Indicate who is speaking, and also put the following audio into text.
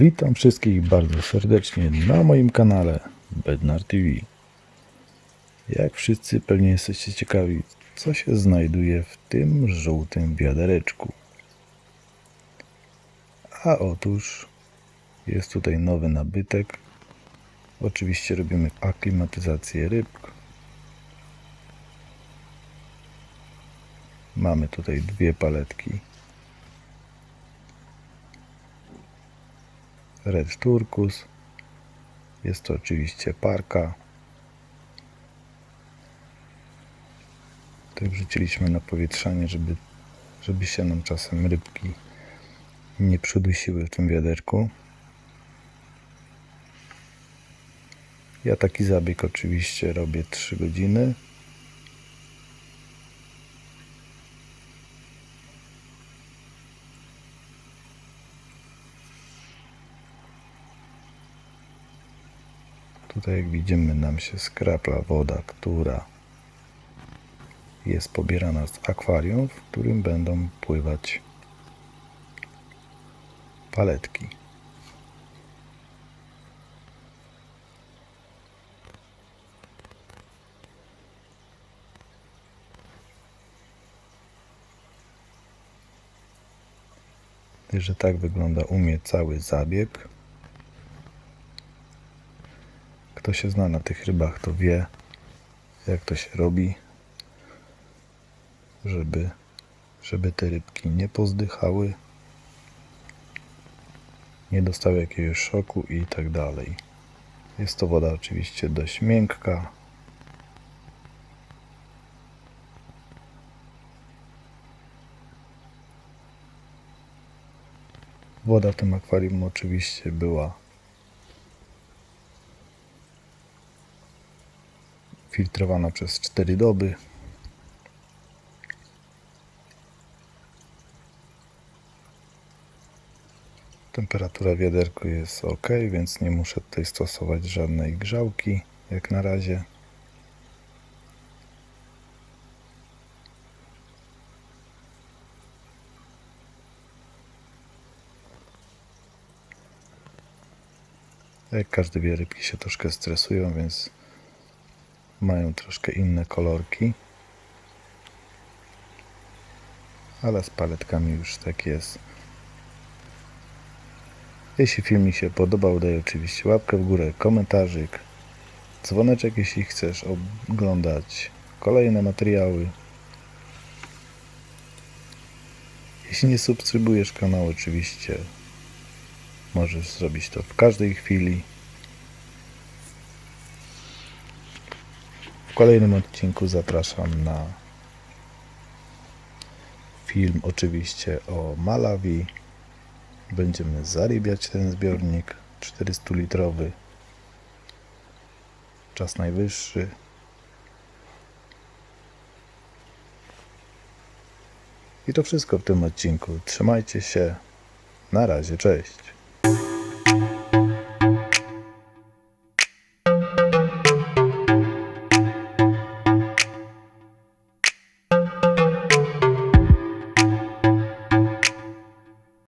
Speaker 1: Witam wszystkich bardzo serdecznie na moim kanale Bednar TV. Jak wszyscy pewnie jesteście ciekawi, co się znajduje w tym żółtym wiadereczku. A otóż jest tutaj nowy nabytek. Oczywiście robimy aklimatyzację ryb. Mamy tutaj dwie paletki Red Turkus. Jest to oczywiście parka. Tak wrzuciliśmy na powietrzanie, żeby, żeby się nam czasem rybki nie przydusiły w tym wiaderku. Ja taki zabieg oczywiście robię 3 godziny. Tutaj jak widzimy nam się skrapla woda, która jest pobierana z akwarium, w którym będą pływać paletki. Że tak wygląda u mnie cały zabieg. Kto się zna na tych rybach, to wie, jak to się robi, żeby, żeby te rybki nie pozdychały, nie dostały jakiegoś szoku i tak dalej. Jest to woda oczywiście dość miękka. Woda w tym akwarium oczywiście była filtrowana przez 4 doby. Temperatura w wiaderku jest ok, więc nie muszę tutaj stosować żadnej grzałki jak na razie. Jak każdy wie, rybki się troszkę stresują, więc mają troszkę inne kolorki. Ale z paletkami już tak jest. Jeśli film mi się podobał, daj oczywiście łapkę w górę, komentarzyk, dzwoneczek, jeśli chcesz oglądać kolejne materiały. Jeśli nie subskrybujesz kanału, oczywiście możesz zrobić to w każdej chwili. W kolejnym odcinku zapraszam na film oczywiście o Malawi. Będziemy zarybiać ten zbiornik 400 litrowy. Czas najwyższy. I to wszystko w tym odcinku. Trzymajcie się. Na razie, cześć.